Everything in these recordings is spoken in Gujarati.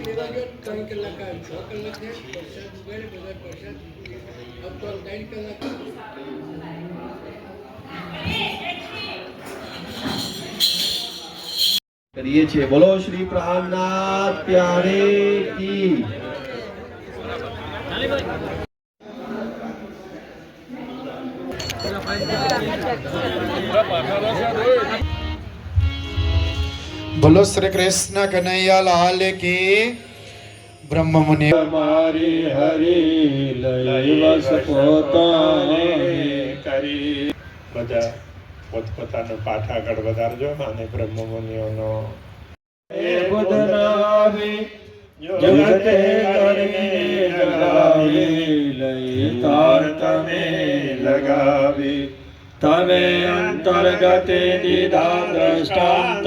કલાક લેવા ગયો ત્રણ કલાક છ કલાક ને વરસાદ ઉગાડે બધા વરસાદ. હવે ત્રણ કલાક. કરીએ છીએ. બોલો, શ્રી પ્રહલાદ પ્યારે બોલો શ્રી કૃષ્ણ કનૈયા લાલ કી. બ્રહ્મ મુનિ મારી હરી લઈ વસ પોતાને કરી બધા પોતપોતાનો પાઠ આગળ વધારજો અને બ્રહ્મ મુનિઓનો હે બુધનામી જગતે કરીને લગાવી લઈ તાર તમે લગાવી. તમે અંતર્ગતે દીધા દ્રષ્ટાંત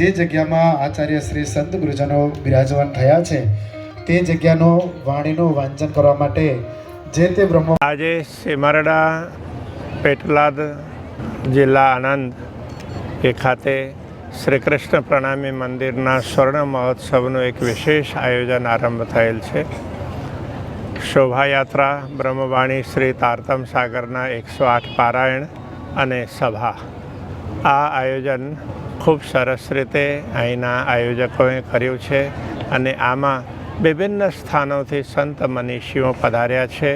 જે જગ્યામાં આચાર્ય શ્રી સંત ગુરુજનો બિરાજમાન થયા છે, તે જગ્યાનો વાણીનું વાંચન કરવા માટે જે તે બ્રહ્મ આજે સિમરડા, પેટલાદ, જિલ્લા આણંદ એ ખાતે શ્રી કૃષ્ણ પ્રણામી મંદિરના સ્વર્ણ મહોત્સવનું એક વિશેષ આયોજન આરંભ થયેલ છે. શોભાયાત્રા બ્રહ્મવાણી શ્રી તારતમ સાગરના એકસો આઠ પારાયણ અને સભા. આ આયોજન ખૂબ સરસ રીતે અહીંના આયોજકોએ કર્યું છે અને આમાં વિભિન્ન સ્થાનોથી સંત મનીષીઓ પધાર્યા છે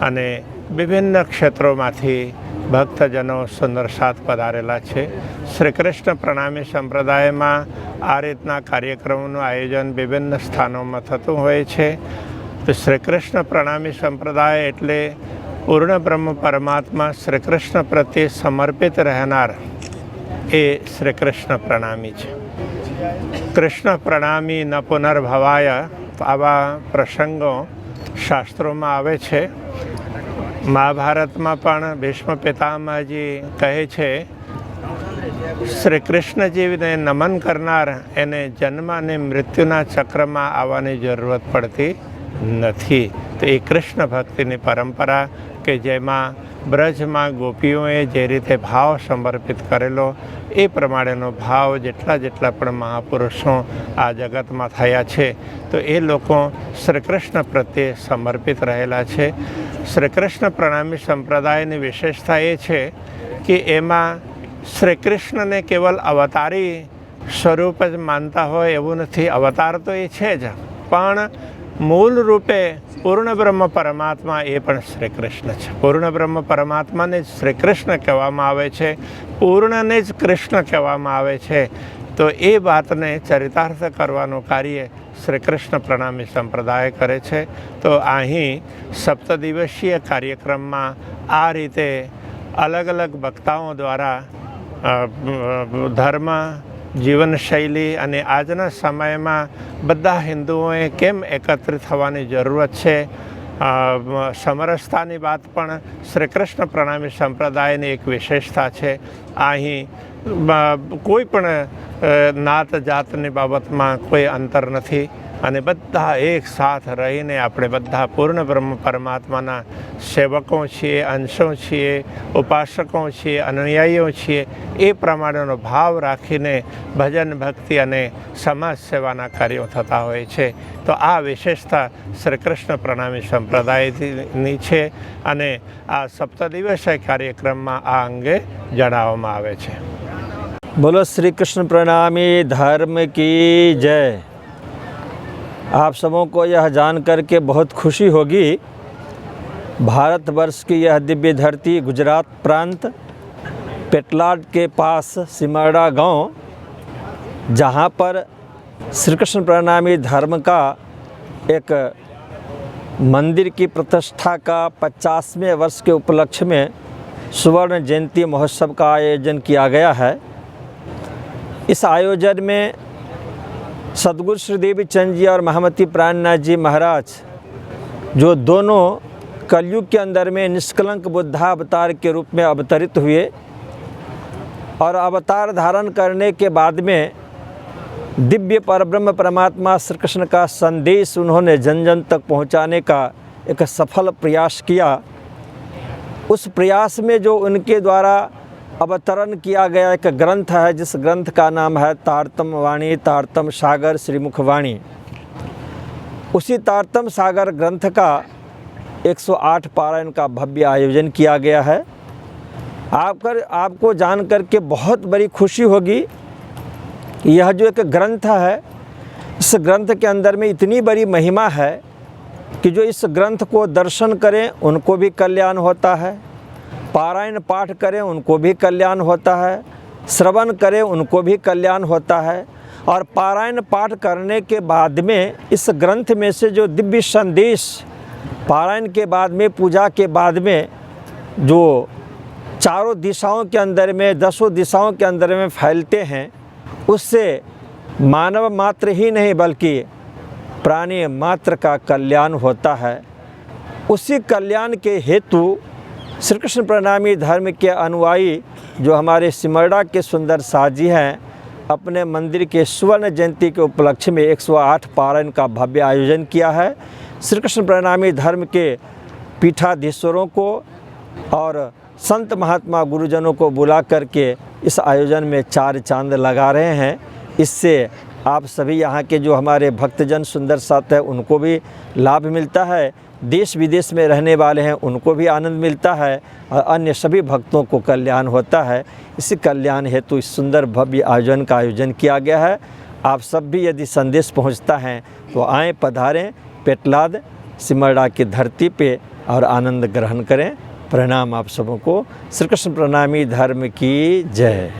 અને વિભિન્ન ક્ષેત્રોમાંથી ભક્તજનો સુંદર સાથ પધારેલા છે. શ્રી કૃષ્ણ પ્રણામી સંપ્રદાયમાં આ રીતના કાર્યક્રમોનું આયોજન વિભિન્ન સ્થાનોમાં થતું હોય છે. તો શ્રી કૃષ્ણ પ્રણામી સંપ્રદાય એટલે પૂર્ણ બ્રહ્મ પરમાત્મા શ્રી કૃષ્ણ પ્રત્યે સમર્પિત રહેનાર એ શ્રી કૃષ્ણ પ્રણામી છે. કૃષ્ણ પ્રણામી ન પુનર્ભવાય આવા પ્રસંગો શાસ્ત્રોમાં આવે છે. મહાભારતમાં પણ ભીષ્મ પિતામાજી કહે છે, શ્રી કૃષ્ણજીને નમન કરનાર એને જન્મ અને મૃત્યુના ચક્રમાં આવવાની જરૂરત પડતી નથી. તો એ કૃષ્ણ ભક્તિની પરંપરા કે જેમાં બ્રજમાં ગોપીઓએ જે રીતે ભાવ સમર્પિત કરેલો, એ પ્રમાણેનો ભાવ જેટલા જેટલા પણ મહાપુરુષો આ જગતમાં થયા છે, તો એ લોકો શ્રી કૃષ્ણ પ્રત્યે સમર્પિત રહેલા છે. શ્રી કૃષ્ણ પ્રણામી સંપ્રદાયની વિશેષતા એ છે કે એમાં શ્રી કૃષ્ણને કેવલ અવતારી સ્વરૂપ જ માનતા હોય એવું નથી. અવતાર તો એ છે જ, પણ મૂળ રૂપે પૂર્ણ બ્રહ્મ પરમાત્મા એ પણ શ્રી કૃષ્ણ છે. પૂર્ણ બ્રહ્મ પરમાત્માને જ શ્રી કૃષ્ણ કહેવામાં આવે છે. પૂર્ણને જ કૃષ્ણ કહેવામાં આવે છે. તો એ વાતને ચરિતાર્થ કરવાનું કાર્ય શ્રી કૃષ્ણ પ્રણામી સંપ્રદાય કરે છે. તો અહીં સપ્તદિવસીય કાર્યક્રમમાં આ રીતે અલગ અલગ વક્તાઓ દ્વારા ધર્મ જીવનશૈલી અને આજના સમયમાં બધા હિન્દુઓએ કેમ એકત્રિત થવાની જરૂરત છે? સમરસતાની વાત પણ શ્રી કૃષ્ણ પ્રણામી સંપ્રદાયની એક વિશેષતા છે. અહીં કોઈ પણ નાત જાતની બાબતમાં કોઈ અંતર નથી. અને બધા એક સાથ રહીને આપણે બધા પૂર્ણ બ્રહ્મ પરમાત્માના સેવકો છીએ, અંશો છીએ, ઉપાસકો છીએ, અનુયાયીઓ છીએ, એ પ્રમાણેનો ભાવ રાખીને ભજન, ભક્તિ અને સમાજ સેવાના કાર્યો થતા હોય છે. તો આ વિશેષતા શ્રી કૃષ્ણ પ્રણામી સંપ્રદાયની છે અને આ સપ્ત સપ્તદિવસીય કાર્યક્રમમાં આ અંગે જણાવવામાં આવે છે. બોલો શ્રી કૃષ્ણ પ્રણામી, ધર્મ કી જય. आप सबों को यह जान कर के बहुत खुशी होगी। भारतवर्ष की यह दिव्य धरती गुजरात प्रांत पेटलाड के पास सिमरड़ा गाँव, जहाँ पर श्री कृष्ण प्रणामी धर्म का एक मंदिर की प्रतिष्ठा का पचासवें वर्ष के उपलक्ष्य में सुवर्ण जयंती महोत्सव का आयोजन किया गया है। इस आयोजन में सदगुरु श्री देवी चंद जी और महामती प्राणनाथ जी महाराज, जो दोनों कलयुग के अंदर में निष्कलंक बुद्धा अवतार के रूप में अवतरित हुए और अवतार धारण करने के बाद में दिव्य परब्रह्म परमात्मा श्री कृष्ण का संदेश उन्होंने जन जन तक पहुँचाने का एक सफल प्रयास किया। उस प्रयास में जो उनके द्वारा अवतरण किया गया एक ग्रंथ है, जिस ग्रंथ का नाम है तारतम वाणी, तारतम सागर श्रीमुख वाणी उसी तारतम सागर ग्रंथ का 108 पारायण का भव्य आयोजन किया गया है। आपकर आपको जान कर के बहुत बड़ी खुशी होगी यह जो एक ग्रंथ है, इस ग्रंथ के अंदर में इतनी बड़ी महिमा है, कि जो इस ग्रंथ को दर्शन करें, उनको भी कल्याण होता है। पारायण पाठ करें, उनको भी कल्याण होता है। श्रवण करें, उनको भी कल्याण होता है। और पारायण पाठ करने के बाद में, इस ग्रंथ में से जो दिव्य संदेश, पारायण के बाद में, पूजा के बाद में, जो चारों दिशाओं के अंदर में, दसों दिशाओं के अंदर में फैलते हैं, उससे मानव मात्र ही नहीं, बल्कि प्राणी मात्र का कल्याण होता है। उसी कल्याण के हेतु श्री कृष्ण प्रणामी धर्म के अनुयायी जो हमारे सिमरड़ा के सुंदर साजी हैं, अपने मंदिर के स्वर्ण जयंती के उपलक्ष्य में 108 पारण का भव्य आयोजन किया है। श्री कृष्ण प्रणामी धर्म के पीठाधीश्वरों को और संत महात्मा गुरुजनों को बुला करके इस आयोजन में चार चाँद लगा रहे हैं। इससे आप सभी यहाँ के जो हमारे भक्तजन सुंदर साथ है, उनको भी लाभ मिलता है। देश विदेश में रहने वाले हैं, उनको भी आनंद मिलता है और अन्य सभी भक्तों को कल्याण होता है। इसी कल्याण हेतु इस सुंदर भव्य आयोजन का आयोजन किया गया है। आप सब भी यदि संदेश पहुँचता है तो आएँ, पधारें, पेटलाद, सिमरड़ा की धरती पे और आनंद ग्रहण करें। प्रणाम आप सबों को। श्री कृष्ण प्रणामी धर्म की जय।